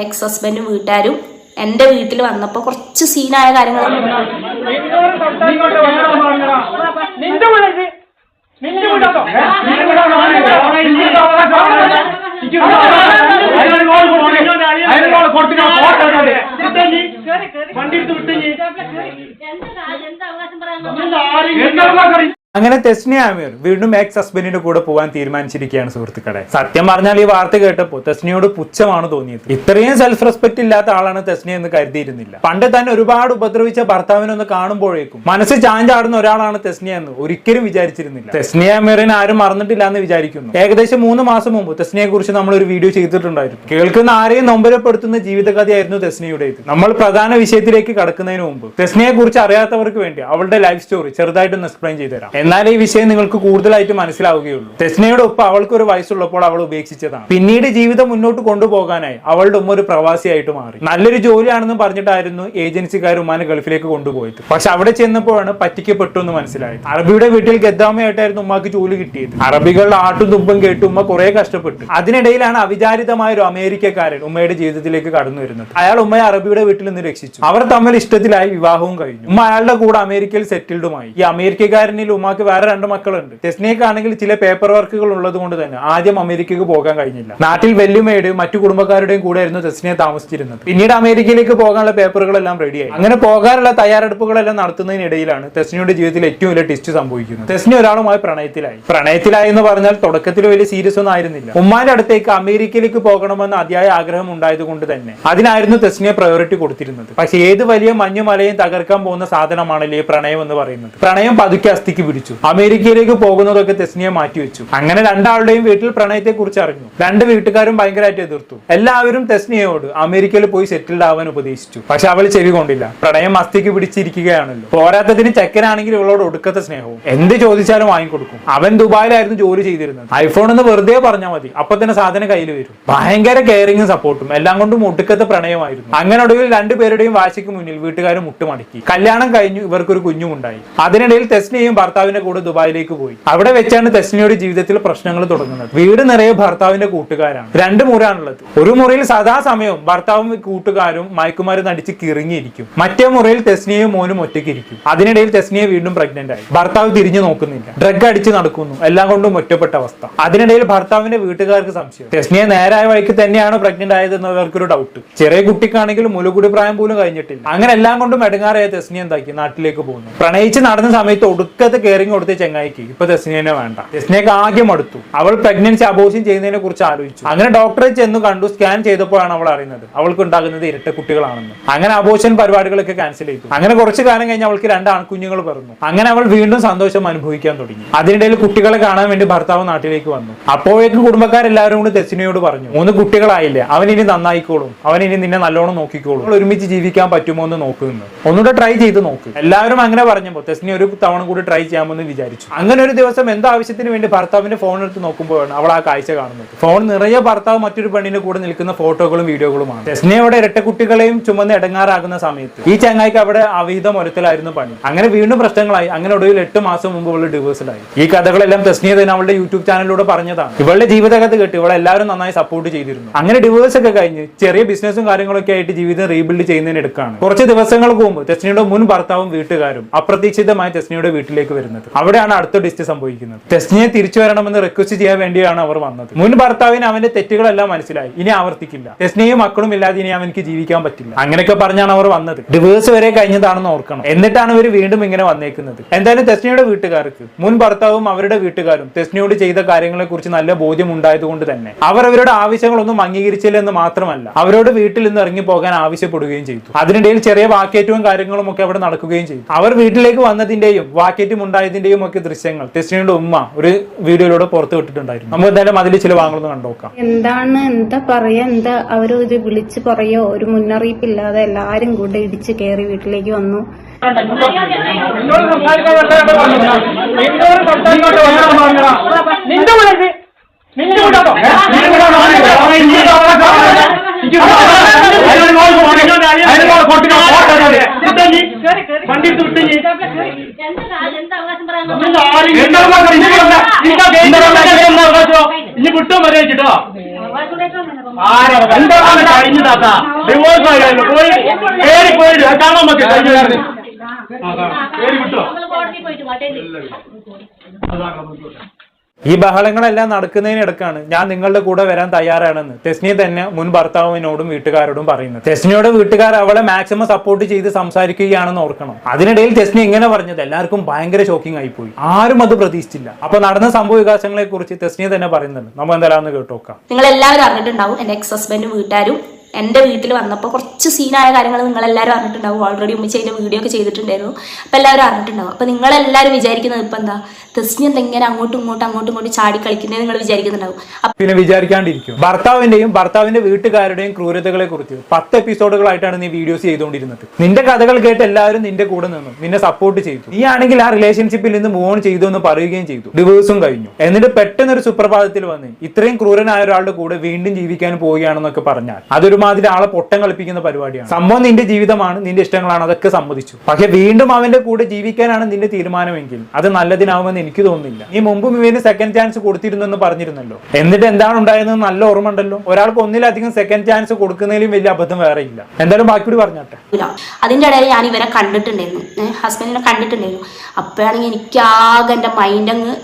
X ഹസ്ബൻഡും വീട്ടുകാരും എന്റെ വീട്ടിൽ വന്നപ്പോൾ കുറച്ച് സീനായ കാര്യങ്ങൾ വണ്ടി എടുത്ത് വിട്ടു അങ്ങനെ തെസ്നിയ ആമിർ വീണ്ടും എക്സ് ഹസ്ബൻഡിന്റെ കൂടെ പോകാൻ തീരുമാനിച്ചിരിക്കുകയാണ് സുഹൃത്തുക്കളെ. സത്യം പറഞ്ഞാൽ ഈ വാർത്ത കേട്ടപ്പോൾ തെസ്നിയോട് പുച്ഛമാണ് തോന്നിയത്. ഇത്രയും സെൽഫ് റെസ്പെക്ട് ഇല്ലാത്ത ആളാണ് തെസ്നിയ എന്ന് കരുതിയിരുന്നില്ല. പണ്ട് തന്നെ ഒരുപാട് ഉപദ്രവിച്ച ഭർത്താവിനൊന്ന് കാണുമ്പോഴേക്കും മനസ്സ് ചാഞ്ചാടുന്ന ഒരാളാണ് തെസ്നിയ എന്ന് ഒരിക്കലും വിചാരിച്ചിരുന്നില്ല. തെസ്നിയ ആമിറിനെ ആരും മറന്നിട്ടില്ല എന്ന് വിചാരിക്കുന്നു. ഏകദേശം മൂന്ന് മാസം മുമ്പ് തെസ്നിയെ കുറിച്ച് നമ്മൾ ഒരു വീഡിയോ ചെയ്തിട്ടുണ്ടായിരുന്നു. കേൾക്കുന്ന ആരെയും നൊമ്പരപ്പെടുത്തുന്ന ജീവിതകഥയായിരുന്നു തെസ്നിയുടേത്. നമ്മൾ പ്രധാന വിഷയത്തിലേക്ക് കടക്കുന്നതിന് മുമ്പ് തെസ്നിയെ കുറിച്ച് അറിയാത്തവർക്ക് വേണ്ടി അവളുടെ ലൈഫ് സ്റ്റോറി ചെറുതായിട്ടൊന്ന് എക്സ്പ്ലെയിൻ ചെയ്തുതരാം. എന്നാൽ ഈ വിഷയം നിങ്ങൾക്ക് കൂടുതലായിട്ട് മനസ്സിലാവുകയുള്ളൂ. തെസ്നയുടെ ഉപ്പ അവൾക്ക് ഒരു വയസ്സുള്ളപ്പോൾ അവൾ ഉപേക്ഷിച്ചതാണ്. പിന്നീട് ജീവിതം മുന്നോട്ട് കൊണ്ടുപോകാനായി അവളുടെ ഉമ്മ ഒരു പ്രവാസിയായിട്ട് മാറി. നല്ലൊരു ജോലിയാണെന്ന് പറഞ്ഞിട്ടായിരുന്നു ഏജൻസിക്കാർ ഉമ്മാനെ ഗൾഫിലേക്ക് കൊണ്ടുപോയത്. പക്ഷെ അവിടെ ചെന്നപ്പോഴാണ് പറ്റിക്കപ്പെട്ടു എന്ന് മനസ്സിലായത്. അറബിയുടെ വീട്ടിൽ ഗദ്ദാമയായിട്ടായിരുന്നു ഉമ്മാക്ക് ജോലി കിട്ടിയത്. അറബികളുടെ ആട്ടും തുമ്പും കേട്ട് ഉമ്മ കുറെ കഷ്ടപ്പെട്ടു. അതിനിടയിലാണ് അവിചാരിതമായ ഒരു അമേരിക്കക്കാരൻ ഉമ്മയുടെ ജീവിതത്തിലേക്ക് കടന്നു വരുന്നത്. അയാൾ ഉമ്മയെ അറബിയുടെ വീട്ടിൽ നിന്ന് രക്ഷിച്ചു. അവർ തമ്മിൽ ഇഷ്ടത്തിലായി വിവാഹവും കഴിഞ്ഞു. ഉമ്മ അയാളുടെ കൂടെ അമേരിക്കയിൽ സെറ്റിൽഡുമായി ഈ അമേരിക്കക്കാരനിൽ ഉമ്മക്ക് വേറെ രണ്ട് മക്കളുണ്ട്. ടെസ്നിയക്കാണെങ്കിൽ ചില പേപ്പർ വർക്കുകൾ ഉള്ളത് കൊണ്ട് തന്നെ ആദ്യം അമേരിക്കക്ക് പോകാൻ കഴിഞ്ഞില്ല. നാട്ടിൽ വെല്ലുമേട് മറ്റു കുടുംബക്കാരുടെയും കൂടെ ആയിരുന്നു ടെസ്നിയ താമസിച്ചിരുന്നത്. പിന്നീട് അമേരിക്കയിലേക്ക് പോകാനുള്ള പേപ്പറുകളെല്ലാം റെഡിയായി അങ്ങനെ പോകാനുള്ള തയ്യാറെടുപ്പുകളെല്ലാം നടത്തുന്നതിനിടയിലാണ് ടെസ്നിയുടെ ജീവിതത്തിൽ ഏറ്റവും വലിയ ടെസ്റ്റ് സംഭവിക്കുന്നത്. ടെസ്നി ഒരാളുമായി പ്രണയത്തിലായി. പ്രണയത്തിലായി എന്ന് പറഞ്ഞാൽ തുടക്കത്തിൽ വലിയ സീരിയസ് ഒന്നും ആയിരുന്നില്ല. ഉമ്മാന്റെ അടുത്തേക്ക് അമേരിക്കയിലേക്ക് പോകണമെന്ന് അതിയായ ആഗ്രഹം ഉണ്ടായത് കൊണ്ട് തന്നെ അതിനായിരുന്നു തെസ്നിയെ പ്രയോറിറ്റി കൊടുത്തിരുന്നത്. പക്ഷേ ഏത് വലിയ മഞ്ഞുമലയും തകർക്കാൻ പോകുന്ന സാധനമാണല്ലേ പ്രണയം എന്ന് പറയുന്നത്? പ്രണയം പതുക്കെ അസ്ഥിക്ക് പിടിച്ചു. അമേരിക്കയിലേക്ക് പോകുന്നതൊക്കെ തെസ്നിയെ മാറ്റിവെച്ചു അങ്ങനെ രണ്ടാളുടെയും വീട്ടിൽ പ്രണയത്തെ കുറിച്ച് അറിഞ്ഞു. രണ്ട് വീട്ടുകാരും ഭയങ്കരമായിട്ട് എതിർത്തു. എല്ലാവരും തെസ്നിയോട് അമേരിക്കയിൽ പോയി സെറ്റിൽഡ് ആവാൻ ഉപദേശിച്ചു. പക്ഷെ അവൾ ചെവി കൊണ്ടില്ല. പ്രണയം അസ്ഥിക്ക് പിടിച്ചിരിക്കുകയാണല്ലോ. പോരാത്തതിന് ചെക്കനാണെങ്കിൽ ഇവളോട് ഒടുക്കത്തെ സ്നേഹവും. എന്ത് ചോദിച്ചാലും വാങ്ങിക്കൊടുക്കും. അവൻ ദുബായിലായിരുന്നു ജോലി ചെയ്തിരുന്നത്. ഐഫോൺ എന്ന് വെറുതെ പറഞ്ഞാൽ മതി. അപ്പൊ തന്നെ സാധനം കയ്യിൽ വരും. ഭയങ്കര കെയറിങ്ങും സപ്പോർട്ടും എല്ലാം കൊണ്ടും ഒടുക്കത്തെ പ്രണയമായിരുന്നു. അങ്ങനെ ഒടുവിൽ രണ്ടുപേരുടെയും വാശിക്ക് മുന്നിൽ വീട്ടുകാരും മുട്ടുമടക്കി. കല്യാണം കഴിഞ്ഞു. ഇവർക്കൊരു കുഞ്ഞുമുണ്ടായി. അതിനിടയിൽ തെസ്നിയും ഭർത്താവിന്റെ കൂടെ ദുബായിലേക്ക് പോയി. അവിടെ വെച്ചാണ് തെസ്നിയുടെ ജീവിതത്തിൽ പ്രശ്നങ്ങൾ തുടങ്ങുന്നത്. വീട് നിറയെ ഭർത്താവിന്റെ കൂട്ടുകാരാണ്. രണ്ട് മുറിയാണുള്ളത് ഒരു മുറിയിൽ സദാസമയവും ഭർത്താവും കൂട്ടുകാരും മയക്കുമാരും നടിച്ച് കിറങ്ങിയിരിക്കും. മറ്റേ മുറിയിൽ തെസ്നിയും മോനും ഒറ്റയ്ക്ക് ഇരിക്കും. അതിനിടയിൽ തെസ്നിയെ വീണ്ടും പ്രഗ്നന്റ് ആയി. ഭർത്താവ് തിരിഞ്ഞു നോക്കുന്നില്ല. ഡ്രഗ് അടിച്ച് നടക്കുന്നു. എല്ലാം കൊണ്ടും ഒറ്റപ്പെട്ട അവസ്ഥ. അതിനിടയിൽ ഭർത്താവിന്റെ വീട്ടുകാർക്ക് സംശയം. തെസ്നിയെ നേരായ വഴിക്ക് തന്നെയാണ് പ്രഗ്നന്റ് ആയതെന്നവർക്കൊരു ഡൗട്ട് ചെറിയ കുട്ടിക്കാണെങ്കിലും മുലകുടി പ്രായം പോലും കഴിഞ്ഞിട്ടില്ല. അങ്ങനെ എല്ലാം കൊണ്ടും എടുങ്ങാറായ തെസ്നി എന്താക്കി? നാട്ടിലേക്ക് പോകുന്നു. പ്രണയിച്ച് നടന്ന സമയത്ത് ഒടുക്കത്തെ കെയറിങ് കൊടുത്ത ചെങ്ങായിക്ക്. ഇപ്പൊ ദസ്നേനെ വേണ്ട. തെസ്നിയൊക്കെ ആദ്യം അടുത്തു അവൾ പ്രഗ്നൻസി അബോഷൻ ചെയ്യുന്നതിനെ കുറിച്ച് ആലോചിച്ചു. അങ്ങനെ ഡോക്ടറെ ചെന്ന് കണ്ടു സ്കാൻ ചെയ്തപ്പോഴാണ് അവൾ അറിയുന്നത്. അവൾക്ക് ഉണ്ടാകുന്നത് ഇരട്ട കുട്ടികളാണെന്ന്. അങ്ങനെ അബോഷൻ പരിപാടികളൊക്കെ ക്യാൻസൽ ചെയ്തു. അങ്ങനെ കുറച്ച് കാലം കഴിഞ്ഞ് അവൾക്ക് രണ്ട് ആൺകുഞ്ഞുങ്ങൾ പിറന്നു. അങ്ങനെ അവൾ വീണ്ടും സന്തോഷം അനുഭവിക്കാൻ തുടങ്ങി. അതിനിടയിൽ കുട്ടികളെ കാണാൻ വേണ്ടി ഭർത്താവ് നാട്ടിലേക്ക് വന്നു. അപ്പോഴേക്കും കുടുംബക്കാരെല്ലാവരും കൂടി ദസ്നയോട് പറഞ്ഞു മൂന്ന് കുട്ടികളായില്ലേ? അവൻ ഇനി നന്നായിക്കോളും. അവൻ ഇനി നിന്നെ നല്ലോണം നോക്കിക്കോളും. ഒരുമിച്ച് ജീവിക്കാൻ പറ്റുമോ എന്ന് നോക്കുന്നു ഒന്നുകൂടെ ട്രൈ ചെയ്ത് നോക്ക്. എല്ലാവരും അങ്ങനെ പറഞ്ഞപ്പോൾ ദസ്നി ഒരു തവണ കൂടി ട്രൈ ചെയ്യാമെന്ന് വിചാരിച്ചു. അങ്ങനെ ഒരു ദിവസം എന്താ ആവശ്യത്തിന് വേണ്ടി ഭർത്താവിന്റെ ഫോൺ എടുത്ത് നോക്കുമ്പോഴാണ് അവൾ ആ കാഴ്ച കാണുന്നത്. ഫോൺ നിറയെ ഭർത്താവ് മറ്റൊരു പെണ്ണിന്റെ കൂടെ നിൽക്കുന്ന ഫോട്ടോകളും വീഡിയോകളുമാണ് തെസ്നി അവിടെ ഇരട്ടക്കുട്ടികളെയും ചുമന്ന് ഇടങ്ങാറാകുന്ന സമയത്ത് ഈ ചങ്ങായിക്ക് അവിടെ അവിഹിത മൊരത്തിലായിരുന്നു പണി. അങ്ങനെ വീണ്ടും പ്രശ്നങ്ങളായി. അങ്ങനെ ഒടുവിൽ എട്ട് മാസം മുമ്പ് അവൾ ഡിവോഴ്സിലായി ഈ കഥകളെല്ലാം തെസ്നിയ തന്നെ അവളുടെ യൂട്യൂബ് ചാനലിലൂടെ പറഞ്ഞതാണ്. ഇവളുടെ ജീവിതകഥ കേട്ട് ഇവളെ എല്ലാവരും നന്നായി സപ്പോർട്ട് ചെയ്തിരുന്നു. അങ്ങനെ ഡിവോഴ്സ് ഒക്കെ കഴിഞ്ഞ് ചെറിയ ബിസിനസ്സും കാര്യങ്ങളൊക്കെ ആയിട്ട് ജീവിതം റീബിൽഡ് ചെയ്യുന്നതിന് എടുക്കാണ് കുറച്ച് ദിവസങ്ങൾക്ക് മുമ്പ് തെസ്നിയുടെ മുൻ ഭർത്താവും വീട്ടുകാരും അപ്രതീക്ഷിതമായി തെസ്നിയുടെ വീട്ടിലേക്ക് വരുന്നത്. അവിടെയാണ് അടുത്ത ഡിസ്റ്റ് സംഭവിക്കുന്നത്. ടെസ്റ്റിനെ തിരിച്ചു വരണമെന്ന് റിക്വസ്റ്റ് ചെയ്യാൻ വേണ്ടിയാണ് അവർ വന്നത്. മുൻ ഭർത്താവിന് അവന്റെ തെറ്റുകളെല്ലാം മനസ്സിലായി. ഇനി ആവർത്തിക്കില്ല. ടെസ്റ്റിനെയും മക്കളും ഇല്ലാതെ ഇനി അവനക്ക് ജീവിക്കാൻ പറ്റില്ല. അങ്ങനെയൊക്കെ പറഞ്ഞാണ് അവർ വന്നത്. ഡിവേഴ്സ് വരെ കഴിഞ്ഞതാണെന്ന് ഓർക്കണം. എന്നിട്ടാണ് ഇവർ വീണ്ടും ഇങ്ങനെ വന്നേക്കുന്നത്. എന്തായാലും ടെസ്റ്റിനിയുടെ വീട്ടുകാർക്ക് മുൻ ഭർത്താവും അവരുടെ വീട്ടുകാരും ടെസ്റ്റിനിയോട് ചെയ്ത കാര്യങ്ങളെ കുറിച്ച് നല്ല ബോധ്യം ഉണ്ടായതുകൊണ്ട് തന്നെ അവർ അവരുടെ ആവശ്യങ്ങളൊന്നും അംഗീകരിച്ചില്ലെന്ന് മാത്രമല്ല അവരോട് വീട്ടിൽ നിന്ന് ഇറങ്ങി പോകാൻ ആവശ്യപ്പെടുകയും ചെയ്തു. അതിനിടയിൽ ചെറിയ വാക്കേറ്റവും കാര്യങ്ങളും ഒക്കെ അവിടെ നടക്കുകയും ചെയ്തു. അവർ വീട്ടിലേക്ക് വന്നതിന്റെയും വാക്കേറ്റും ഉണ്ടായതിന്റെയും ഒക്കെ ദൃശ്യങ്ങൾ ടെസ്റ്റിനുടെ ഉമ്മ ഒരു വീഡിയോയിലൂടെ പുറത്തു വിട്ടിട്ടുണ്ടായിരുന്നു. നമുക്ക് എന്തായാലും അതിൽ ചില വാങ്ങലൊന്ന് കണ്ടോക്കാം എന്താണ് എന്താ പറയാ എന്താ അവർ ഇത് വിളിച്ചു പറയോ? ഒരു മുന്നറിയിപ്പില്ലാതെ എല്ലാരും കൂടെ ഇടിച്ച് കയറി വീട്ടിലേക്ക് വന്നു. വണ്ടി എടുത്ത് വിട്ടു ഇനി വിട്ടോ മതി വെച്ചിട്ടോ എന്താണ് കഴിഞ്ഞു താത്ത? ഡിവോഴ്സ് ആയിരുന്നു പോയി. കേറി പോയി. കാണാൻ മതി കഴിഞ്ഞു കേറി വിട്ടോ? ഈ ബഹളങ്ങളെല്ലാം നടക്കുന്നതിനിടക്കാണ് ഞാൻ നിങ്ങളുടെ കൂടെ വരാൻ തയ്യാറാണെന്ന് തെസ്നി തന്നെ മുൻ ഭർത്താവിനോടും വീട്ടുകാരോടും പറയുന്നത്. തെസ്നിയോട് വീട്ടുകാർ അവളെ മാക്സിമം സപ്പോർട്ട് ചെയ്ത് സംസാരിക്കുകയാണെന്ന് ഓർക്കണം. അതിനിടയിൽ തെസ്നി ഇങ്ങനെ പറഞ്ഞത് എല്ലാവർക്കും ഭയങ്കര ഷോക്കിംഗ് ആയിപ്പോയി. ആരും അത് പ്രതീക്ഷിച്ചില്ല. അപ്പൊ നടന്ന സംഭവ വികാസങ്ങളെ കുറിച്ച് തെസ്നി തന്നെ പറയുന്നുണ്ട്. നമ്മൾ എന്തായാലും കേട്ടോക്കാം. നിങ്ങൾ എല്ലാവരും അറിഞ്ഞിട്ടുണ്ടാവും എന്റെ എക്സ് ഹസ്ബൻഡും വീട്ടുകാരും എന്റെ വീട്ടിൽ വന്നപ്പോൾ കുറച്ച് സീനായ കാര്യങ്ങൾ നിങ്ങളെല്ലാവരും അറിഞ്ഞിട്ടുണ്ടാവും. ഓൾറെഡി ഉമ്മിച്ച് അതിന്റെ വീഡിയോ ഒക്കെ ചെയ്തിട്ടുണ്ടായിരുന്നു. അപ്പോൾ എല്ലാവരും അറിഞ്ഞിട്ടുണ്ടാവും. അപ്പോൾ നിങ്ങളെല്ലാവരും വിചാരിക്കുന്നത് ഇപ്പം എന്താ? തെസ്നി എന്തെങ്ങനെ അങ്ങോട്ടും ഇങ്ങോട്ടും അങ്ങോട്ടും ഇങ്ങോട്ടും ചാടി കളിക്കുന്നത് നിങ്ങൾ വിചാരിക്കുന്നുണ്ടാവും. പിന്നെ വിചാരിക്കാണ്ടിരിക്കും. ഭർത്താവിന്റെയും ഭർത്താവിന്റെ വീട്ടുകാരുടെയും ക്രൂരതകളെ കുറിച്ച് പത്ത് എപ്പിസോഡുകളായിട്ടാണ് നീ വീഡിയോസ് ചെയ്തുകൊണ്ടിരുന്നത്. നിന്റെ കഥകൾ കേട്ട് എല്ലാവരും നിന്റെ കൂടെ നിന്നു. നിന്നെ സപ്പോർട്ട് ചെയ്തു. നീ ആണെങ്കിൽ ആ റിലേഷൻഷിപ്പിൽ നിന്ന് മൂവ് ഓൺ ചെയ്തു എന്ന് പറയുകയും ചെയ്തു. ഡിവോഴ്സും കഴിഞ്ഞു. എന്നിട്ട് പെട്ടെന്ന് ഒരു സുപ്രഭാതത്തിൽ വന്ന് ഇത്രയും ക്രൂരനായ ഒരാളുടെ കൂടെ വീണ്ടും ജീവിക്കാൻ പോവുകയാണെന്നൊക്കെ പറഞ്ഞാൽ അതൊരുമാതിരി ആളെ പൊട്ടം കളിപ്പിക്കുന്ന പരിപാടിയാണ്. സംഭവം നിന്റെ ജീവിതമാണ് നിന്റെ ഇഷ്ടങ്ങളാണ് അതൊക്കെ സമ്മതിച്ചു. പക്ഷെ വീണ്ടും അവന്റെ കൂടെ ജീവിക്കാനാണ് നിന്റെ തീരുമാനമെങ്കിൽ അത് നല്ലതിനാവുമെന്ന് എനിക്ക് തോന്നുന്നില്ല. നീ മുമ്പും ഇവന് സെക്കൻഡ് ചാൻസ് കൊടുത്തിരുന്നു എന്ന് പറഞ്ഞിരുന്നല്ലോ. എന്നിട്ട് എന്താണ് ഉണ്ടായതെന്ന് നല്ല ഓർമ്മ ഉണ്ടല്ലോ? ഒരാൾക്ക് ഒന്നിലധികം സെക്കൻഡ് ചാൻസ് കൊടുക്കുന്നതിലും വലിയ അബദ്ധം വേറെ ഇല്ല. എന്തായാലും ബാക്കിയോട് പറഞ്ഞാട്ടെ. അതിന്റെ ഇടയിൽ ഞാൻ ഇവരെ കണ്ടിട്ടുണ്ടായിരുന്നു. ഹസ്ബൻഡിനെ കണ്ടിട്ടുണ്ടായിരുന്നു. അപ്പോഴാണെങ്കിൽ എനിക്ക് ആകെ എന്റെ മൈൻഡ് അങ്ങ്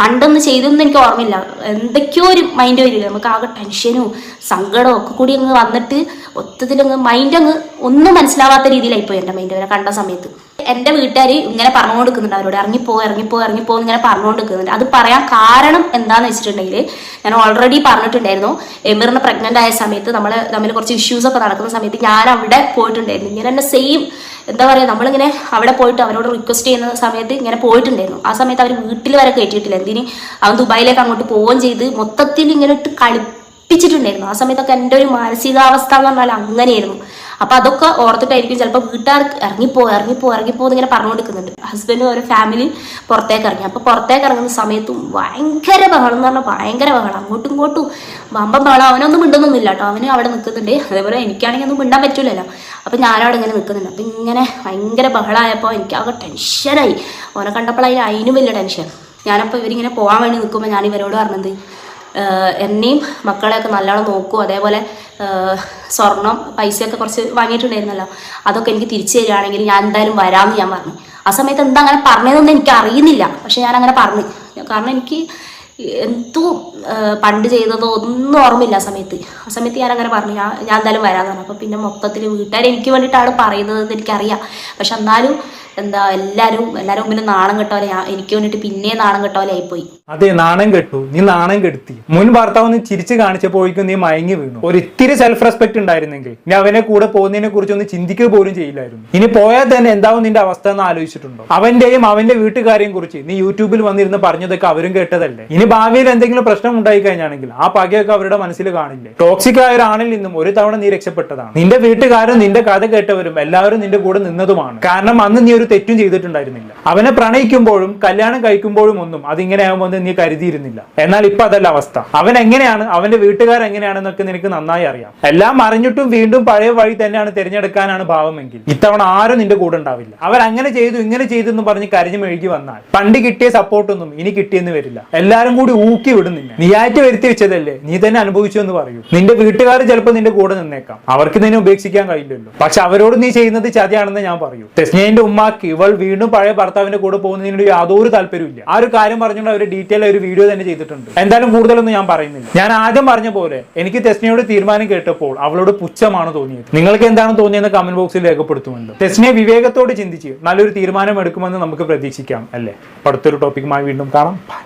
പണ്ടൊന്ന് ചെയ്തൊന്നും എനിക്ക് ഓർമ്മയില്ല. എന്തൊക്കെയോ ഒരു മൈൻഡ് വരില്ല നമുക്ക് ആകെ ടെൻഷനും സങ്കടവും ഒക്കെ കൂടി അങ്ങ് വന്നിട്ട് മൊത്തത്തിലങ്ങ് മൈൻഡ് അങ്ങ് ഒന്നും മനസ്സിലാവാത്ത രീതിയിലായിപ്പോയി എന്റെ മൈൻഡ് വരെ കണ്ട സമയത്ത്. എന്റെ വീട്ടുകാർ ഇങ്ങനെ പറഞ്ഞുകൊടുക്കുന്നുണ്ട് അവരോട്. ഇറങ്ങിപ്പോ ഇറങ്ങിപ്പോ ഇറങ്ങിപ്പോ ഇങ്ങനെ പറഞ്ഞു നിൽക്കുന്നുണ്ട് അത് പറയാൻ കാരണം എന്താന്ന് വെച്ചിട്ടുണ്ടെങ്കിൽ ഞാൻ ഓൾറെഡി പറഞ്ഞിട്ടുണ്ടായിരുന്നു. എമിറിന് പ്രഗ്നന്റ് ആയ സമയത്ത് നമ്മൾ തമ്മിൽ കുറച്ച് ഇഷ്യൂസ് ഒക്കെ നടക്കുന്ന സമയത്ത് ഞാൻ അവിടെ പോയിട്ടുണ്ടായിരുന്നു. ഇങ്ങനെ എന്നെ സെയിം എന്താ പറയുക നമ്മളിങ്ങനെ അവിടെ പോയിട്ട് അവരോട് റിക്വസ്റ്റ് ചെയ്യുന്ന സമയത്ത് ഇങ്ങനെ പോയിട്ടുണ്ടായിരുന്നു. ആ സമയത്ത് അവർ വീട്ടിൽ വരെ കയറ്റിയിട്ടില്ല എന്തിന്? അവൻ ദുബായിലേക്ക് അങ്ങോട്ട് പോവുകയും ചെയ്ത് മൊത്തത്തിൽ ഇങ്ങനെ ഇട്ട് കളിപ്പിച്ചിട്ടുണ്ടായിരുന്നു. ആ സമയത്തൊക്കെ എന്റെ ഒരു മാനസികാവസ്ഥ എന്ന് പറഞ്ഞാൽ അങ്ങനെയായിരുന്നു. അപ്പൊ അതൊക്കെ ഓർത്തിട്ടായിരിക്കും ചിലപ്പോൾ വീട്ടുകാർക്ക് ഇറങ്ങിപ്പോ ഇറങ്ങിപ്പോ ഇറങ്ങിപ്പോ എന്നിങ്ങനെ പറഞ്ഞു പറഞ്ഞുകൊടുക്കുന്നുണ്ട്. ഹസ്ബൻഡും ഒരു ഫാമിലി പുറത്തേക്ക് ഇറങ്ങി. അപ്പൊ പുറത്തേക്ക് ഇറങ്ങുന്ന സമയത്തും ഭയങ്കര ബഹളം എന്ന് പറഞ്ഞാൽ ഭയങ്കര ബഹളം. അങ്ങോട്ടും ഇങ്ങോട്ടും വമ്പം ബഹളം. അവനൊന്നും മിണ്ടുന്നില്ല കേട്ടോ. അവന് അവിടെ നിൽക്കുന്നുണ്ട് അതേപോലെ എനിക്കാണെങ്കിൽ ഒന്നും മിണ്ടാൻ പറ്റൂലല്ലോ. അപ്പൊ ഞാനവിടെ ഇങ്ങനെ നിൽക്കുന്നുണ്ട് അപ്പൊ ഇങ്ങനെ ഭയങ്കര ബഹളമായപ്പോൾ എനിക്കാകെ ടെൻഷനായി. ഓനെ കണ്ടപ്പോൾ അതിന് അതിനും വലിയ ടെൻഷൻ. ഞാനപ്പോൾ ഇവരിങ്ങനെ പോകാൻ വേണ്ടി നിൽക്കുമ്പോൾ ഞാൻ ഇവരോട് പറഞ്ഞത് എന്നെയും മക്കളെയൊക്കെ നല്ലോണം നോക്കും. അതേപോലെ സ്വർണം പൈസയൊക്കെ കുറച്ച് വാങ്ങിയിട്ടുണ്ടായിരുന്നല്ലോ. അതൊക്കെ എനിക്ക് തിരിച്ചു തരികയാണെങ്കിൽ ഞാൻ എന്തായാലും വരാമെന്ന് ഞാൻ പറഞ്ഞു. ആ സമയത്ത് എന്താ അങ്ങനെ പറഞ്ഞതെന്ന് എനിക്ക് അറിയുന്നില്ല. പക്ഷെ ഞാൻ അങ്ങനെ പറഞ്ഞു. കാരണം എനിക്ക് എന്തോ പണ്ട് ചെയ്തതോ ഒന്നും ഓർമ്മയില്ല ആ സമയത്ത്. ആ സമയത്ത് ഞാൻ അങ്ങനെ പറഞ്ഞു. ഞാൻ ഞാൻ എന്തായാലും വരാമെന്ന് പറഞ്ഞു. അപ്പോൾ പിന്നെ മൊത്തത്തിൽ വീട്ടുകാർ എനിക്ക് വേണ്ടിയിട്ടാണ് പറയുന്നതെന്ന് എനിക്കറിയാം. പക്ഷെ എന്നാലും എന്താ എല്ലാവരും എല്ലാവരും മുമ്പിൽ നാണം കെട്ടോലെ എനിക്ക് വേണ്ടിട്ട് പിന്നെ നാണം കെട്ടോലെ ആയിപ്പോയി. അതെ നാണം കെട്ടു. നീ നാണം കെടുത്തി. മുൻ ഭർത്താവ് ചിരിച്ചു കാണിച്ചപ്പോഴേക്കും നീ മയങ്ങി വീണു. ഒരു ഇത്തിരി സെൽഫ് റെസ്പെക്ട് ഉണ്ടായിരുന്നെങ്കിൽ നീ അവനെ കൂടെ പോകുന്നതിനെ കുറിച്ച് ഒന്ന് ചിന്തിക്കുക പോലും ചെയ്യില്ലായിരുന്നു. ഇനി പോയാൽ തന്നെ എന്താവും നിന്റെ അവസ്ഥ എന്ന് ആലോചിച്ചിട്ടുണ്ടോ? അവന്റെയും അവന്റെ വീട്ടുകാരെയും കുറിച്ച് നീ യൂട്യൂബിൽ വന്നിരുന്ന് പറഞ്ഞതൊക്കെ അവരും കേട്ടതല്ലേ? ഇനി ഭാവിയിൽ എന്തെങ്കിലും പ്രശ്നം ഉണ്ടായി കഴിഞ്ഞാണെങ്കിൽ ആ പകയൊക്കെ അവരുടെ മനസ്സിൽ കാണില്ലേ? ടോക്സിക് ആയ ഒരാണിൽ നിന്നും ഒരു തവണ നീ രക്ഷപ്പെട്ടതാണ്. നിന്റെ വീട്ടുകാരും നിന്റെ കഥ കേട്ടവരും എല്ലാവരും നിന്റെ കൂടെ നിന്നതുമാണ്. കാരണം അന്ന് നീ ഒരു തെറ്റും ചെയ്തിട്ടുണ്ടായിരുന്നില്ല. അവനെ പ്രണയിക്കുമ്പോഴും കല്യാണം കഴിക്കുമ്പോഴും ഒന്നും അതിങ്ങനെ ആകുമ്പോൾ നീ കരുതിയിരുന്നില്ല. എന്നാൽ ഇപ്പൊ അതല്ല അവസ്ഥ. അവൻ എങ്ങനെയാണ് അവന്റെ വീട്ടുകാർ എങ്ങനെയാണെന്നൊക്കെ നിനക്ക് നന്നായി അറിയാം. എല്ലാം അറിഞ്ഞിട്ടും വീണ്ടും പഴയ വഴി തന്നെയാണ് തിരഞ്ഞെടുക്കാനാണ് ഭാവമെങ്കിൽ. ഇത്തവണ ആരും നിന്റെ കൂടെ ഉണ്ടാവില്ല. അവർ അങ്ങനെ ചെയ്തു ഇങ്ങനെ ചെയ്തു എന്ന് പറഞ്ഞ് കരഞ്ഞു മെഴുകി വന്നാൽ. പണ്ട് കിട്ടിയ സപ്പോർട്ടൊന്നും ഇനി കിട്ടിയെന്ന് വരില്ല. എല്ലാരും കൂടി ഊക്കി വിടും നിന്നെ നീയായിട്ട് വരുത്തി വെച്ചതല്ലേ? നീ തന്നെ അനുഭവിച്ചു എന്ന് പറയൂ. നിന്റെ വീട്ടുകാർ ചിലപ്പോൾ നിന്റെ കൂടെ നിന്നേക്കാം. അവർക്ക് നിന്നെ ഉപേക്ഷിക്കാൻ കഴിയില്ലല്ലോ. പക്ഷെ അവരോട് നീ ചെയ്യുന്നത് ചതിയാണെന്ന് ഞാൻ പറയൂ. ടെസ്നേന്റെ ഉമ്മാക്ക് ഇവൾ വീണ്ടും പഴയ ഭർത്താവിന്റെ കൂടെ പോകുന്നതിനോട് യാതൊരു താല്പര്യമില്ല ആ ഒരു കാര്യം പറഞ്ഞുകൊണ്ട് അവർ ഡീറ്റെയിൽ ഒരു വീഡിയോ തന്നെ ചെയ്തിട്ടുണ്ട്. എന്തായാലും കൂടുതലൊന്നും ഞാൻ പറയുന്നില്ല. ഞാൻ ആദ്യം പറഞ്ഞ പോലെ എനിക്ക് ടെസ്നയുടെ തീരുമാനം കേട്ടപ്പോൾ അവളോട് പുച്ഛമാണ് തോന്നിയത്. നിങ്ങൾക്ക് എന്താണ് തോന്നിയെന്ന് കമന്റ് ബോക്സിൽ രേഖപ്പെടുത്തുമല്ലോ ടെസ്നയെ വിവേകത്തോട് ചിന്തിച്ച് നല്ലൊരു തീരുമാനം എടുക്കുമെന്ന് നമുക്ക് പ്രതീക്ഷിക്കാം അല്ലേ? അടുത്തൊരു ടോപ്പിക്കുമായി വീണ്ടും കാണാം.